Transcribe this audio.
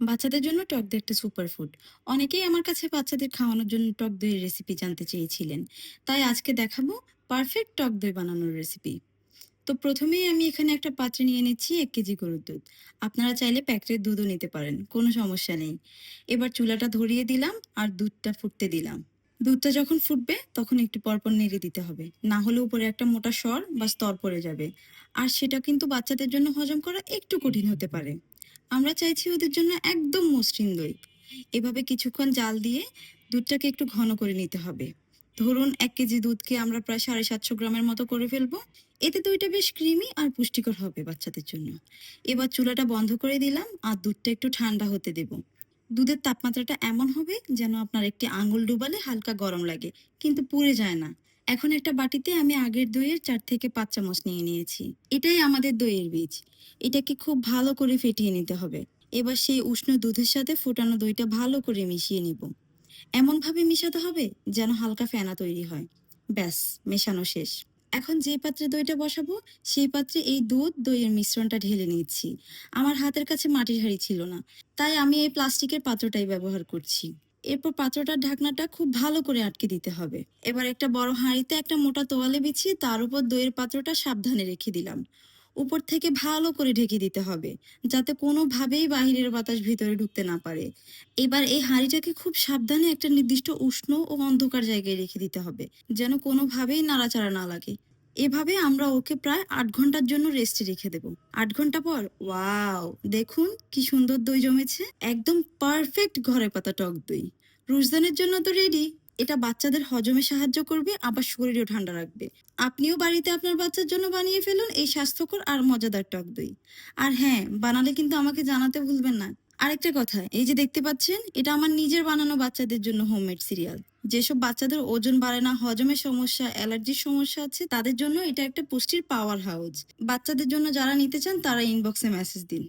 বাচ্চাদের জন্য টক দই একটা সুপার ফুড অনেকেই আমার কাছে বাচ্চাদের খাওয়ানোর জন্য টক দইয়ের রেসিপি জানতে চেয়েছিলেন। তাই আজকে দেখাবো পারফেক্ট টক দই বানানোর রেসিপি তো প্রথমেই আমি এখানে একটা পাত্রে নিয়ে নিচ্ছি এক কেজি গরুর দুধ। আপনারা চাইলে প্যাকেটের দুধও নিতে পারেন, কোনো সমস্যা নেই। এবার চুলাটা ধরিয়ে দিলাম আর দুধটা ফুটতে দিলাম। দুধটা যখন ফুটবে তখন একটু পরপর নেড়ে দিতে হবে। না হলে উপরে একটা মোটা স্বর বা স্তর পড়ে যাবে। আর সেটা কিন্তু বাচ্চাদের জন্য হজম করা একটু কঠিন হতে পারে। আমরা চাইছি ওদের জন্য একদম মসৃণ দই। এভাবে কিছুক্ষণ জাল দিয়ে দুধটাকে একটু ঘন করে নিতে হবে। ধরুন এক কেজি দুধকে আমরা প্রায় সাড়ে সাতশো গ্রামের মতো করে ফেলব। এতে দইটা বেশ ক্রিমি আর পুষ্টিকর হবে বাচ্চাদের জন্য। এবার চুলাটা বন্ধ করে দিলাম আর দুধটা একটু ঠান্ডা হতে দেব। দুধের তাপমাত্রাটা এমন হবে যেন আপনার একটি আঙুল ডুবালে হালকা গরম লাগে, কিন্তু পুড়ে যায় না। এখন একটা বাটিতে আমি আগের দইয়ের চার থেকে পাঁচ চামচ নিয়ে নিয়েছি। এটাই আমাদের দইয়ের বীজ। এটাকে খুব ভালো করে ফেটিয়ে নিতে হবে। এবার সেই উষ্ণ দুধের সাথে ফুটানো দইটা ভালো করে মিশিয়ে নিব। এমনভাবে মিশাতে হবে যেন হালকা ফেনা তৈরি হয়। ব্যাস, মেশানো শেষ। এখন যে পাত্রে দইটা বসাবো, সেই পাত্রে এই দুধ দইয়ের মিশ্রণটা ঢেলে নিচ্ছি। আমার হাতের কাছে মাটির হাঁড়ি ছিল না, তাই আমি এই প্লাস্টিকের পাত্রটাই ব্যবহার করছি। এরপর পাত্রটার ঢাকনাটা খুব ভালো করে আটকে দিতে হবে। এবার একটা বড় হাঁড়িতে একটা মোটা তোয়ালে বিছিয়ে তার উপর দইয়ের পাত্রটা সাবধানে রেখে দিলাম। উপর থেকে ভালো করে ঢেকে দিতে হবে, যাতে কোনোভাবেই বাহিরের বাতাস ভিতরে ঢুকতে না পারে। এবার এই হাঁড়িটাকে খুব সাবধানে একটা নির্দিষ্ট উষ্ণ ও অন্ধকার জায়গায় রেখে দিতে হবে, যেন কোনোভাবেই নাড়াচাড়া না লাগে। এভাবে আমরা ওকে প্রায় আট ঘণ্টার জন্য রেস্টে রেখে দেব। আট ঘণ্টা পর ওয়াও দেখুন কি সুন্দর দই জমেছে। একদম পারফেক্ট ঘরে পাতা টক দই। রুশদানের জন্য তো রেডি এটা বাচ্চাদের হজমে সাহায্য করবে, আবার শরীরও ঠান্ডা রাখবে। আপনিও বাড়িতে আপনার বাচ্চার জন্য বানিয়ে ফেলুন এই স্বাস্থ্যকর আর মজাদার টক দই। আর হ্যাঁ বানালে কিন্তু আমাকে জানাতে ভুলবেন না। আরেকটা কথা, এই যে দেখতে পাচ্ছেন, এটা আমার নিজের বানানো বাচ্চাদের জন্য হোমমেড সিরিয়াল যেসব বাচ্চাদের ওজন বাড়ে না হজমের সমস্যা, অ্যালার্জির সমস্যা আছে, তাদের জন্য এটা একটা পুষ্টির পাওয়ার হাউস বাচ্চাদের জন্য যারা নিতে চান, তারা ইনবক্সে মেসেজ দিন।